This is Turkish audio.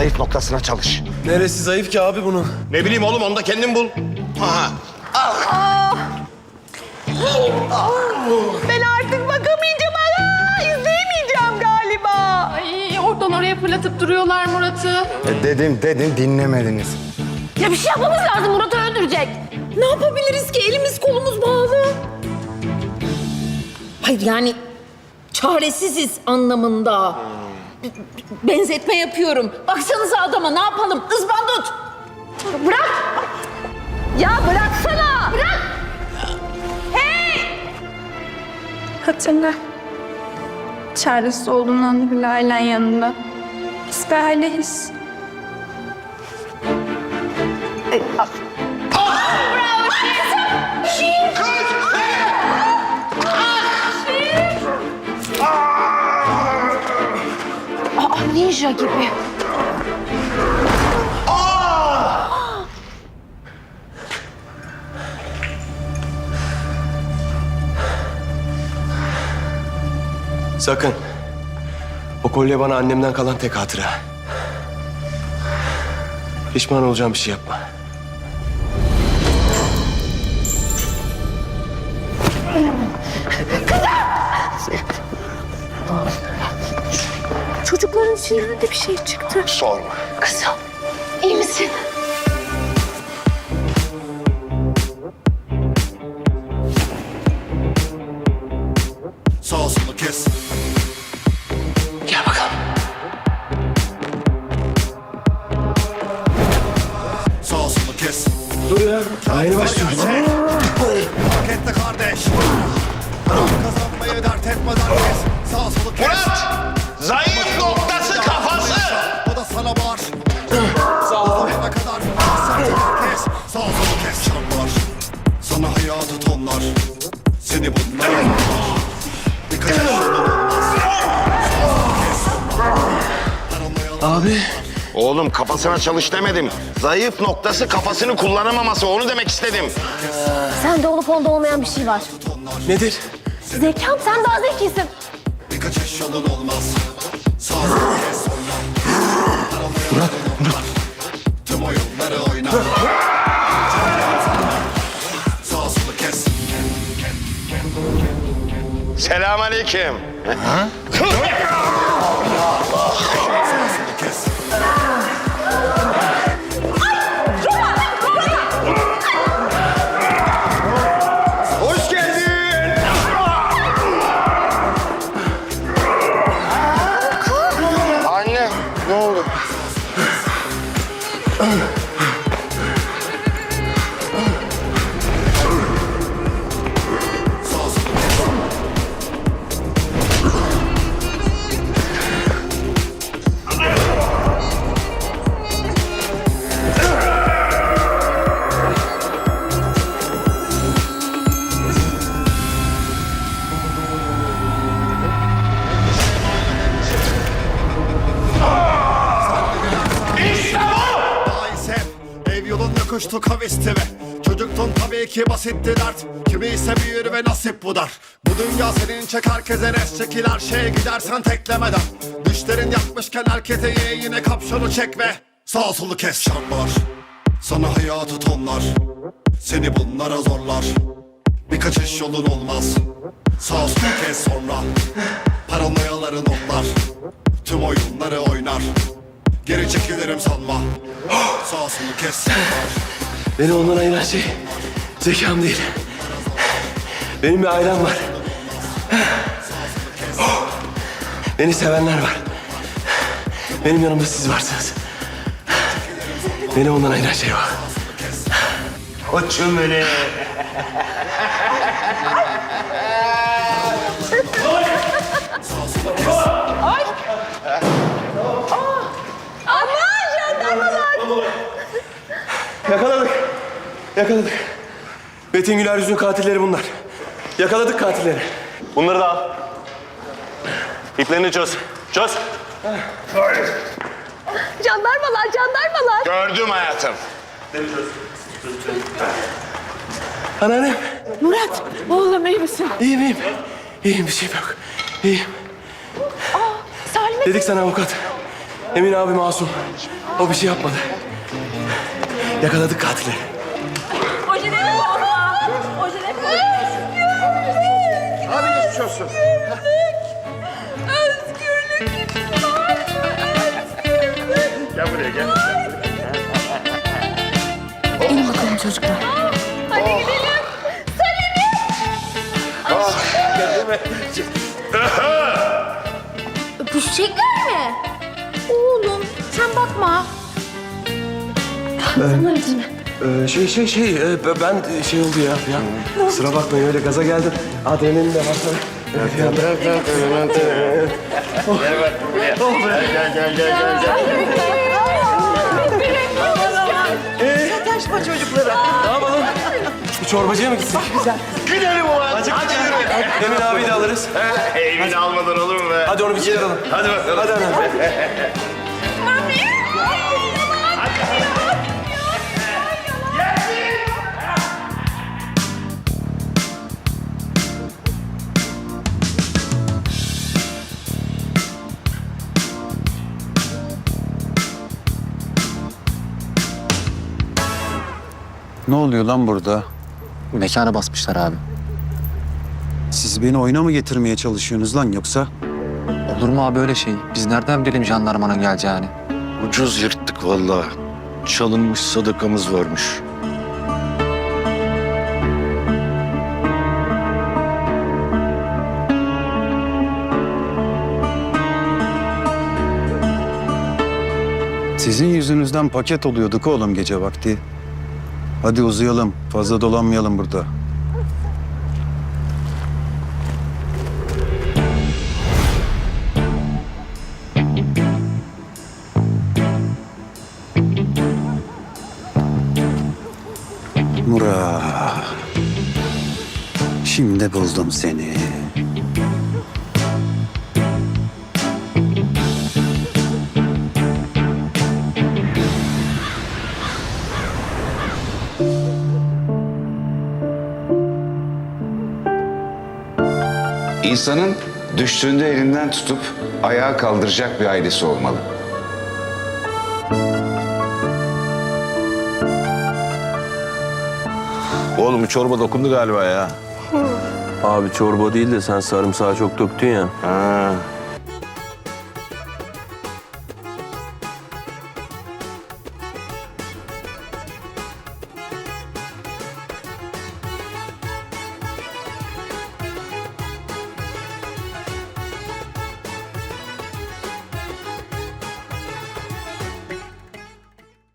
zayıf noktasına çalış. Neresi zayıf ki abi bunun? Ne bileyim oğlum onu da kendin bul. Ha. Ben artık bakamayacağım. Aa, izleyemeyeceğim galiba. Ay oradan oraya fırlatıp duruyorlar Murat'ı. E, dedim dedim dinlemediniz. Ya bir şey yapmamız lazım. Murat'ı öldürecek. Ne yapabiliriz ki? Elimiz kolumuz bağlı. Hayır yani çaresiziz anlamında. Benzetme yapıyorum. Baksanıza adama ne yapalım? Izbandut. Bırak. Ya bıraksana. Bırak. Hatırla. Çaresiz olduğundan bile ailen yanında. Biz bir aileyiz. Aa, ninja gibi. Sakın. O kolye bana annemden kalan tek hatıra. Pişman olacağım bir şey yapma. Çocukların içinden de bir şey çıktı. Sorma. Kızım, iyi misin? Sağ solu kes. Gel bakalım. Sağ solu kes. Dur ya. Daha yeni başlıyoruz. Hak etti kardeş. Kazanmayı dert etmeden kes. Sağ solu kes. Murat! Zayıf noktası kafası. O da sana bağır. Sağ ol. Ne kadar kes. Sağ solu kes. Çarpar. Sana hayatı tonlar. Seni bunlar. Kes. Paranoyalar. Abi. Oğlum kafasına çalış demedim. Zayıf noktası kafasını kullanamaması onu demek istedim. Sende olup onda olmayan bir şey var. Nedir? Zekam sen daha zekisin. Birkaç eş yolun olmaz. Murat, Murat. Tüm oyunları kes. Selamünaleyküm. Sağ うん。Yokuştu kavisti ve Çocuktun tabii ki basitti dert. Kimi ise büyür ve nasip bu dar Bu dünya senin çek herkese res çekil her şeye gidersen teklemeden. Düşlerin yapmışken herkese ye yine kapşonu çek ve Sağ solu kes. Şartlar Sana hayatı tonlar Seni bunlara zorlar. Birkaç iş yolun olmaz Sağ solu kes sonra. Paranoyaların onlar Tüm oyunları oynar Geri çekilirim sanma Sağ solu kes Beni ondan ayıran şey zekam değil. Benim bir ailem var. Beni sevenler var. Benim yanımda siz varsınız. Beni ondan ayıran şey o. Koçum benim. Yakaladık. Metin Güler yüzünün katilleri bunlar. Yakaladık katilleri. Bunları da al. İplerini çöz. Çöz. Jandarmalar, jandarmalar. Gördüm hayatım. Anneannem. Murat, oğlum iyi misin? İyiyim iyiyim. İyiyim bir şeyim yok. İyiyim. Salim Dedik sana avukat. Emin abi masum. O bir şey yapmadı. Yakaladık katili. Geçmiş olsun. Gel buraya gel. İn bakalım çocuklar. Öpüşecekler mi? Oğlum sen bakma. Ee, şey şey şey e, ben şey oldu ya. ya. Kusura bakmayın öyle gaza geldim. Adrenalin de var tabii. Evet, bir anda- Gel gel gel gel gel. Ne yapalım? Bir çorbacıya mı gitsek? Gidelim ulan. Hadi yürü. Emin abiyi de alırız. Evini almadan olur mu be? Hadi onu bir çıkaralım. Hadi bakalım. Hadi hemen. Ne oluyor lan burada? Mekana basmışlar abi. Siz beni oyuna mı getirmeye çalışıyorsunuz lan yoksa? Olur mu abi öyle şey? Biz nereden bilelim jandarmanın geleceğini? Ucuz yırttık vallahi. Çalınmış sadakamız varmış. Sizin yüzünüzden paket oluyorduk oğlum gece vakti. Hadi uzayalım. Fazla dolanmayalım burada. Murat. Şimdi buldum seni. İnsanın düştüğünde elinden tutup ayağa kaldıracak bir ailesi olmalı. Oğlum çorba dokundu galiba ya. Abi çorba değil de sen sarımsağı çok döktün ya. Ha,